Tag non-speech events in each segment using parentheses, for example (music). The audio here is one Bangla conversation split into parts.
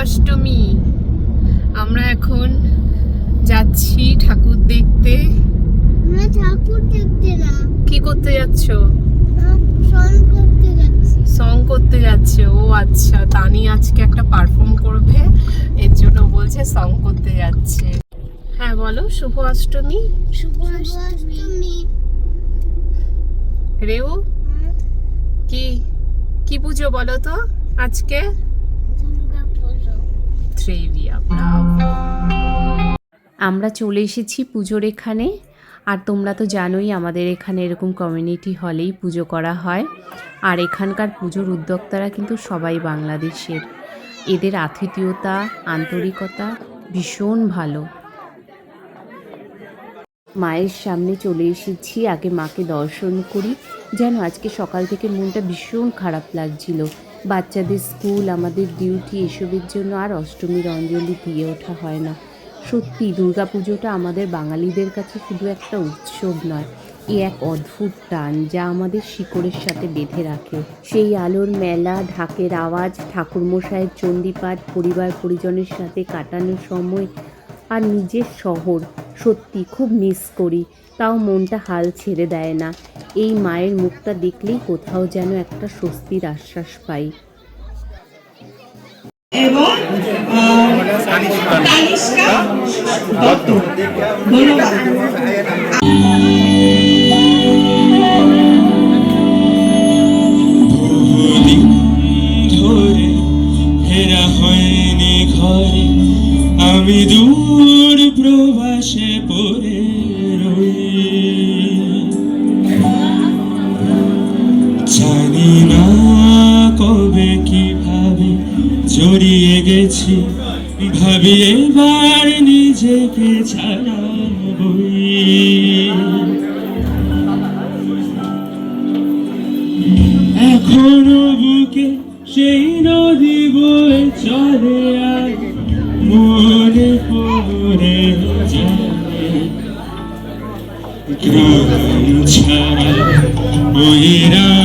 অষ্টমী। আমরা এখন যাচ্ছি ঠাকুর দেখতে। আমরা ঠাকুর দেখতে না। কি করতে যাচ্ছ? সং করতে যাচ্ছে। ও আচ্ছা তানি আজকে একটা পারফর্ম করবে। এর জন্য বলছে সং করতে যাচ্ছে। হ্যাঁ বলো শুভ অষ্টমী। শুভ অষ্টমী। রেউ কি কি পুজো বলো তো আজকে? আমরা চলে এসেছি পুজোর এখানে। আর তোমরা তো জানোই আমাদের এখানে এরকম কমিউনিটি হলেই পুজো করা হয়। আর এখানকার পুজোর উদ্যোক্তারা কিন্তু সবাই বাংলাদেশের। এদের আতিথেয়তা, আন্তরিকতা ভীষণ ভালো। মায়ের সামনে চলে এসেছি, আগে মাকে দর্শন করি। যেন আজকে সকাল থেকে মনটা ভীষণ খারাপ লাগছিল। বাচ্চাদের স্কুল, আমাদের ডিউটি এসবের জন্য আর অষ্টমীর অঞ্জলি দিয়ে ওঠা হয় না। সত্যি, দুর্গাপুজোটা আমাদের বাঙালিদের কাছে শুধু একটা উৎসব নয়, এ এক অদ্ভুত টান যা আমাদের শিকড়ের সাথে বেঁধে রাখে। সেই আলোর মেলা, ঢাকের আওয়াজ, ঠাকুরমশাইয়ের চণ্ডীপাঠ পরিবার পরিজনের সাথে কাটানোর সময় আর নিজের শহর। সত্যি খুব মিস করি। তাও মনটা হাল ছেড়ে দেয় না। এই মায়ের মুখটা দেখলেই কোথাও যেন একটা স্বস্তির আশ্বাস পাই। এবং ধন্যবাদ। আমি দূর প্রবাসে পড়ে জানি না কবে কীভাবে জড়িয়ে গেছি ভাবি এবার নিজেকে ছাড়াবই ছাড়া ওই রাঙা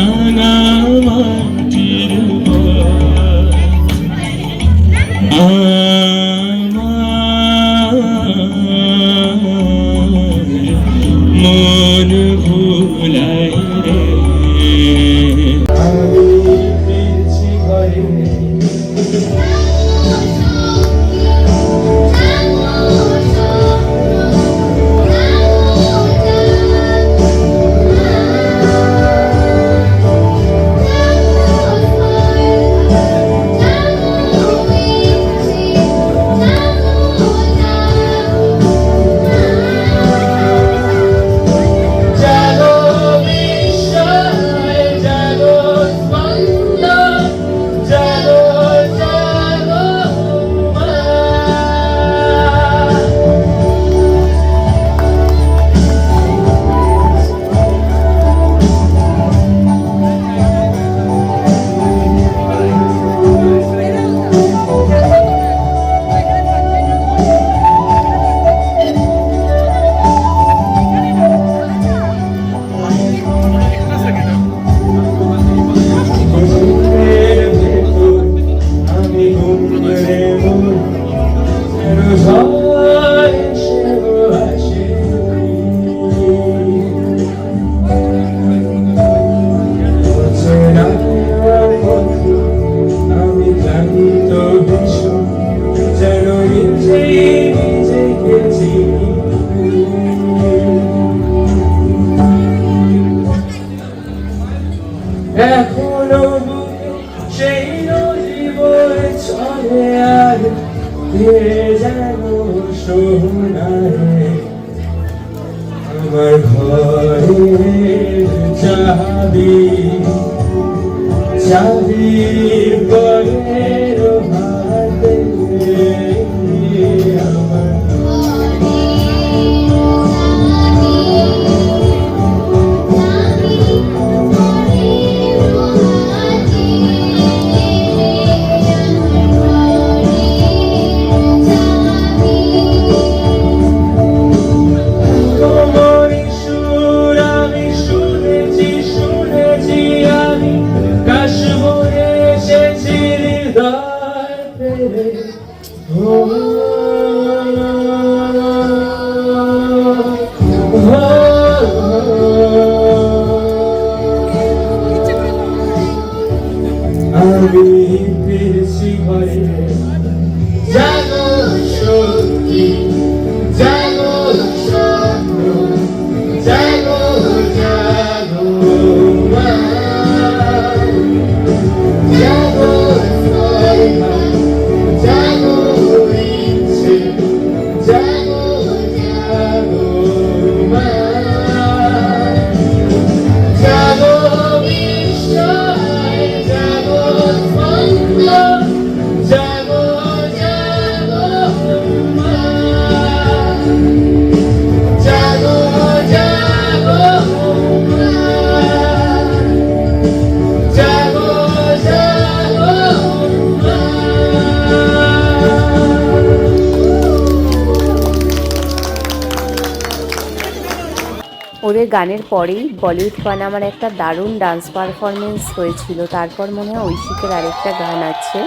এখনও সেই বয়ে চলে আর কে যেন সোনারে আমার ঘরের চাবি চাবি ঘরের পেয়েছি ঘরে জানো সত্যি ওদের গানের পরেই বলিউড ফান আমার একটা দারুণ ডান্স পারফরমেন্স হয়েছিল। তারপর মনে হয় ঐশিকের আরেকটা গান আছে।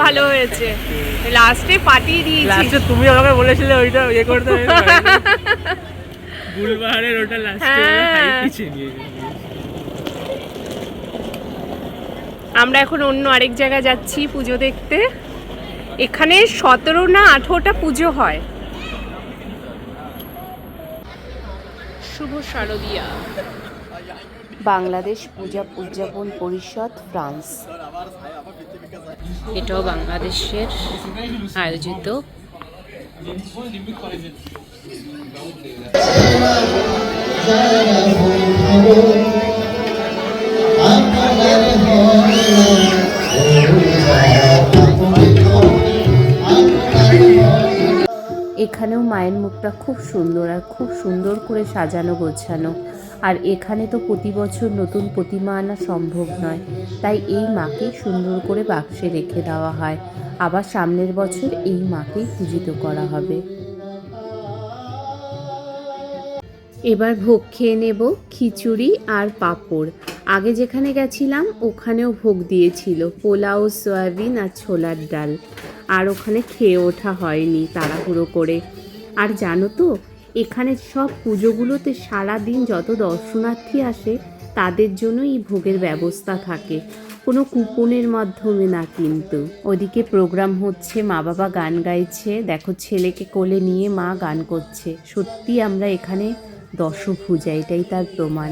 ভালো হয়েছে। লাস্টে পাঠিয়ে দিয়েছি। লাস্টে তুমি আমাকে বলেছিলে ওইটা ইয়ে করতে। (laughs) গুলবাহারের ওটা লাস্টে হ্যাঁ। পিছিয়ে নিয়ে আমরা এখন অন্য আরেক জায়গায় যাচ্ছি পুজো দেখতে। এখানে সতেরো না আঠেরোটা পুজো হয়। শুভ শারদিয়া। বাংলাদেশ পূজা উদযাপন পরিষদ ফ্রান্স। এটাও বাংলাদেশের আয়োজিত। এখানেও মায়ের মুখটা খুব সুন্দর আর খুব সুন্দর করে সাজানো, গোছানো। আর এখানে তো প্রতি বছর নতুন প্রতিমা আনা সম্ভব নয়। তাই এই মাকেই সুন্দর করে বাক্সে রেখে দেওয়া হয়। আবার সামনের বছর এই মাকেই পূজিত করা হবে। এবার ভোগ খেয়ে নেব খিচুড়ি আর পাঁপড়। আগে যেখানে গেছিলাম, ওখানেও ভোগ দিয়েছিল, পোলাও, সয়াবিন আর ছোলার ডাল। আর ওখানে খেয়ে ওঠা হয়নি তাড়াহুড়ো করে। আর জানো তো, এখানে সব পুজোগুলোতে সারা দিন যত দর্শনার্থী আসে, তাদের জন্য এই ভোগের ব্যবস্থা থাকে। কোনো কুপনের মাধ্যমে না কিন্তু। ওদিকে প্রোগ্রাম হচ্ছে মা বাবা গান গাইছে, দেখো ছেলেকে কোলে নিয়ে মা গান করছে। সত্যি আমরা এখানে দশভূজা এটাই তার প্রমাণ।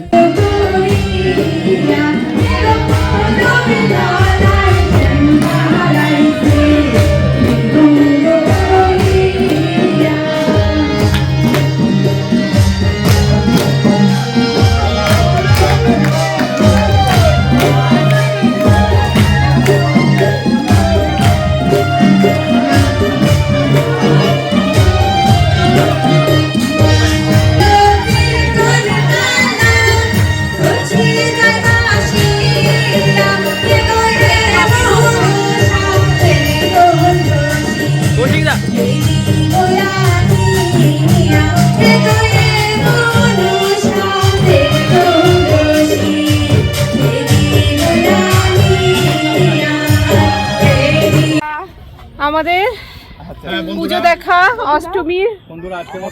আমাদের হ্যাঁ, পুজো দেখা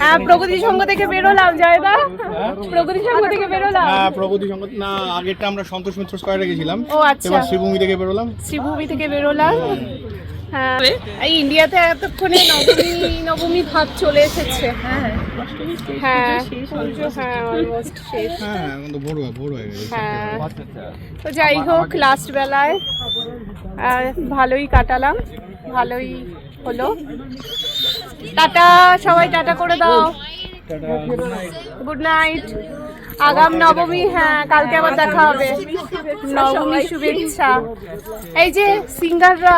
হ্যাঁ প্রগতি থেকে বেরোলাম জয়দা। হ্যাঁ? প্রগতি থেকে বেরোলাম। হ্যাঁ প্রগতি না আগেরটা আমরা সন্তোষ মিত্র স্কয়ারে গেছিলাম। ও আচ্ছা। শ্রীভূমি থেকে বেরোলাম। শ্রীভূমি থেকে বেরোলাম। হ্যাঁ। হ্যাঁ এই ইন্ডিয়াতে এতক্ষণে নবমী নবমী ভাব চলে এসেছে হ্যাঁ। হ্যাঁ হ্যাঁ অলমোস্ট শেষ। হ্যাঁ এখন তো ভোর ভোর হয়ে গেছে হ্যাঁ। তো যাই হোক লাস্ট বেলায় ভালোই কাটালাম ভালোই হলো। টাটা সবাই টাটা করে দাও। গুড নাইট আগাম নবমী হ্যাঁ কালকে আবার দেখা হবে। নবমী শুভেচ্ছা। এই যে সিঙ্গাররা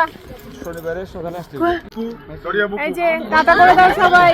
এই যে টাটা করে দাও সবাই।